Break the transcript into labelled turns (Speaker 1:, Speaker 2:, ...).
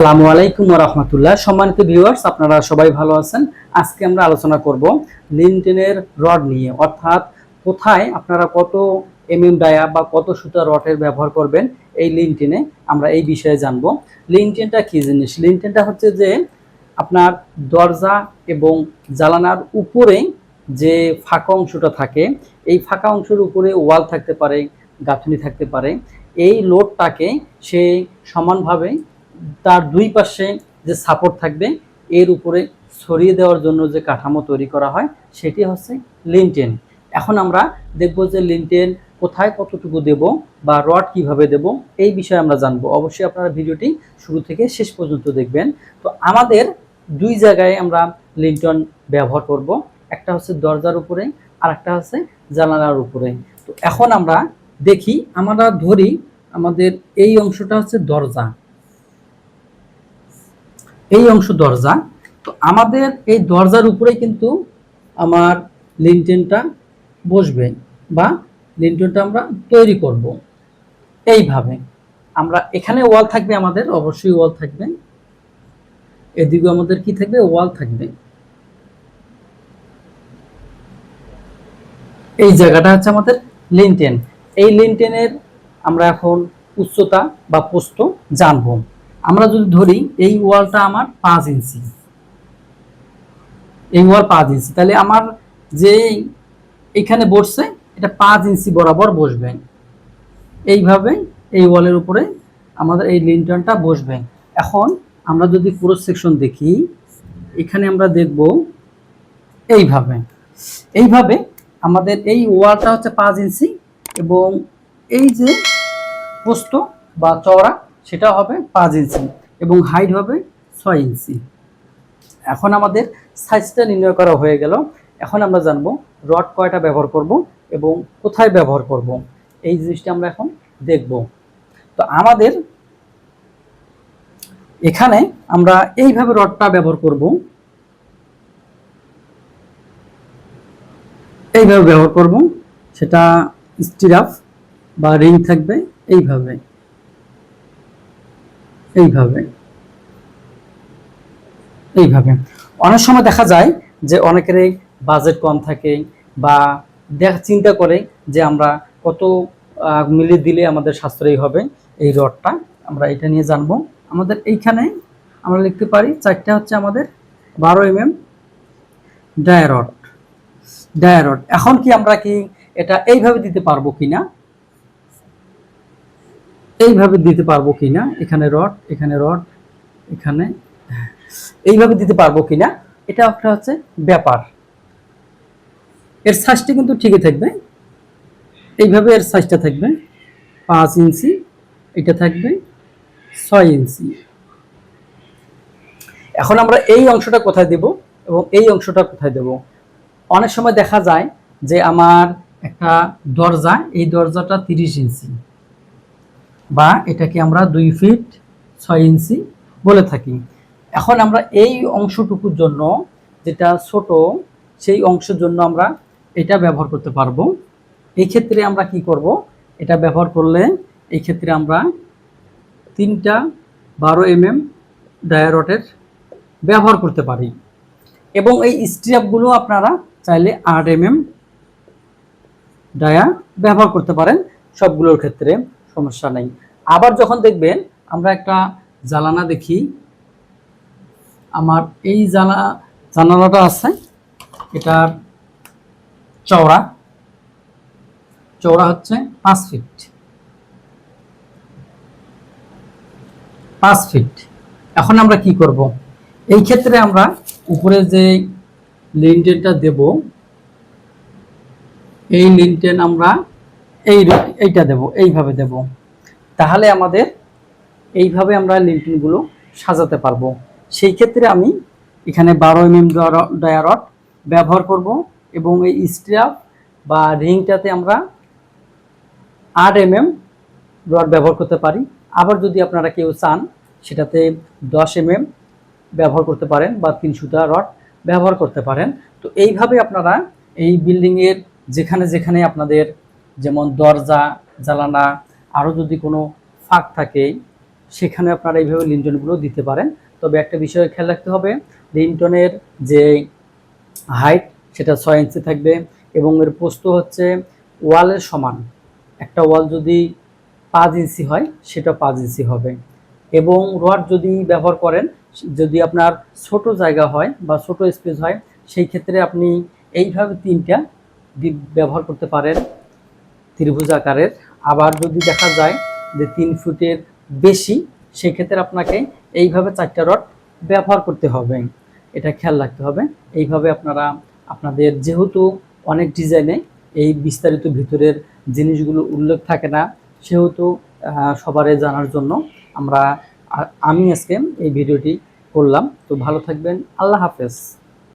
Speaker 1: আসসালামু আলাইকুম রহমতুল্লাহ। সম্মানিত ভিউয়ার্স আপনারা সবাই ভালো আছেন? আজকে আমরা আলোচনা করব লিনটেনের রড নিয়ে, অর্থাৎ কোথায় আপনারা কত এমএম ডায়া বা কত সুতা রডের ব্যবহার করবেন এই লিনটেনে আমরা এই বিষয়ে জানব। লিনটেনটা কি জিনিস? লিনটেনটা হচ্ছে যে আপনার দরজা এবং জালানার উপরে যে ফাঁকা অংশটা থাকে, এই ফাঁকা অংশের উপরে ওয়াল থাকতে পারে, গাঁথনি থাকতে পারে, এই লোডটাকে সে সমানভাবে তার দুই পাশে যে সাপোর্ট থাকবে, এর উপরে ছড়িয়ে দেওয়ার জন্য যে কাঠামো তৈরি করা হয়, সেটি হচ্ছে লিনটেন এখন আমরা দেখব যে লিনটেন কোথায় কতটুকু দেব বা রড কীভাবে দেব, এই বিষয়ে আমরা জানব। অবশ্যই আপনারা ভিডিওটি শুরু থেকে শেষ পর্যন্ত দেখবেন। তো আমাদের দুই জায়গায় আমরা লিনটন ব্যবহার করব। একটা হচ্ছে দরজার উপরে আর একটা হচ্ছে জানালার উপরে। তো এখন আমরা দেখি, আমরা ধরি আমাদের এই অংশটা হচ্ছে দরজা। এই অংশ দরজা। তো আমাদের এই দরজার উপরেই কিন্তু আমার লিনটেনটা বসবে বা লিনটেনটা আমরা তৈরি করব। এইভাবে আমরা এখানে ওয়াল থাকবে আমাদের, অবশ্যই ওয়াল থাকবে। এদিকে আমাদের কি থাকবে? ওয়াল থাকবে। এই জায়গাটা হচ্ছে আমাদের লিনটেন। এই লিনটেনের আমরা এখন উচ্চতা বা পোস্ত জানব। আমরা যদি ধরি, এই ওয়ালটা আমার পাঁচ ইঞ্চি। এই ওয়াল পাঁচ ইঞ্চি। তাহলে আমার যে এখানে বসছে, এটা পাঁচ ইঞ্চি বরাবর বসবে। এইভাবে এই ওয়ালের উপরে আমাদের এই লিন্টনটা বসবে। এখন আমরা যদি পুরো সেকশন দেখি, এখানে আমরা দেখব এইভাবে। এইভাবে আমাদের এই ওয়ালটা হচ্ছে পাঁচ ইঞ্চি এবং এই যে পোস্ত বা চওড়া সেটা হবে পাঁচ ইঞ্চি এবং হাইট হবে ছয় ইঞ্চি। এখন আমাদের সাইজটা নির্ণয় করা হয়ে গেল। এখন আমরা জানব রড কয়টা ব্যবহার করব এবং কোথায় ব্যবহার করব। এই জিনিসটা আমরা এখন দেখব। তো আমাদের এখানে আমরা এইভাবে রডটা ব্যবহার করব। এইভাবে ব্যবহার করব। সেটা স্টিরাফ বা রিং থাকবে এইভাবে। এইভাবে। এইভাবে। অনেক সময় দেখা যায় যে অনেকেরই বাজেট কম থাকে বা দেখ, চিন্তা করে যে আমরা কত মিলে দিলে আমাদের সাশ্রয়ী হবে। এই রডটা আমরা এটা নিয়ে জানব। আমাদের এইখানে আমরা লিখতে পারি চারটা হচ্ছে আমাদের বারো এম এম ডায়ারড ডায়ারড এখন কি আমরা কি এটা এইভাবে দিতে পারব কিনা? এইভাবে দিতে পারব কিনা? এখানে রড এখানে রড এখানে, এইভাবে দিতে পারব কিনা? এটা একটা হচ্ছে ব্যাপার। এর সাইজটা কিন্তু ঠিকই থাকবে। এইভাবে এর সাইজটা থাকবে। পাঁচ ইঞ্চি, এটা থাকবে ছয় ইঞ্চি। এখন আমরা এই অংশটা কোথায় দেব এবং এই অংশটা কোথায় দেব? অনেক সময় দেখা যায় যে আমার একটা দরজা, এই দরজাটা তিরিশ ইঞ্চি। বা এটাকে আমরা দুই ফিট ছয় ইঞ্চি বলে থাকি। এখন আমরা এই অংশটুকুর জন্য যেটা ছোট, সেই অংশের জন্য আমরা এটা ব্যবহার করতে পারব। এই ক্ষেত্রে আমরা কি করব? এটা ব্যবহার করলে এই ক্ষেত্রে আমরা তিনটা বারো এম এম ডায়ারটের ব্যবহার করতে পারি। এবং এই স্ট্রিপগুলো আপনারা চাইলে আট এম এম ডায়া ব্যবহার করতে পারেন সবগুলোর ক্ষেত্রে। সমস্যা নেই। আবার যখন দেখবেন আমরা একটা জ্বালানা দেখি, আমার এই জ্বালা, জানালাটা আছে, এটার চওড়া। চওড়া হচ্ছে পাঁচ ফিট। পাঁচ ফিট। এখন আমরা কি করব? এই ক্ষেত্রে আমরা উপরে যে লিনটেনটা দেব, এই লিনটেন আমরা এই এইটা দেব, এইভাবে দেব। তাহলে আমাদের এইভাবে আমরা লিনটেনগুলো সাজাতে পারব। সেই ক্ষেত্রে আমি এখানে বারো এম এম ডায়ারট ব্যবহার করব এবং এই স্ট্রাপ বা রিংটাতে আমরা আট এম এম রড ব্যবহার করতে পারি। আবার যদি আপনারা কেউ চান, সেটাতে দশ এম এম ব্যবহার করতে পারেন বা তিন সুতা রড ব্যবহার করতে পারেন। তো এইভাবে আপনারা এই বিল্ডিংয়ের যেখানে যেখানে আপনাদের যেমন দরজা জ্বালানা আরও যদি কোনো ফাঁক থাকে, সেখানে আপনারা এইভাবে লিন্টনগুলো দিতে পারেন। তবে একটা বিষয়ে খেয়াল রাখতে হবে, লিন্টনের যে হাইট, সেটা ছয় ইঞ্চি থাকবে এবং এর পোস্ত হচ্ছে ওয়ালের সমান। একটা ওয়াল যদি পাঁচ ইঞ্চি হয়, সেটা পাঁচ ইঞ্চি হবে। এবং রড যদি ব্যবহার করেন, যদি আপনার ছোট জায়গা হয় বা ছোট স্পেস হয়, সেই ক্ষেত্রে আপনি এইভাবে তিনটা ব্যবহার করতে পারেন। ত্রিভুজ আকারের। আবার যদি দেখা যায় যে তিন ফুটের বেশি সেই ক্ষেত্রে আপনাকে এইভাবে চারটা রড ব্যবহার করতে হবে। এটা খেয়াল রাখতে হবে। এইভাবে আপনারা আপনাদের যেহেতু অনেক ডিজাইনে এই বিস্তারিত ভিতরের জিনিসগুলো উল্লেখ থাকে না সেহেতু আহ, সবারই জানার জন্য আমরা আমি আজকে এই ভিডিওটি করলাম। তো ভালো থাকবেন। আল্লাহ হাফেজ।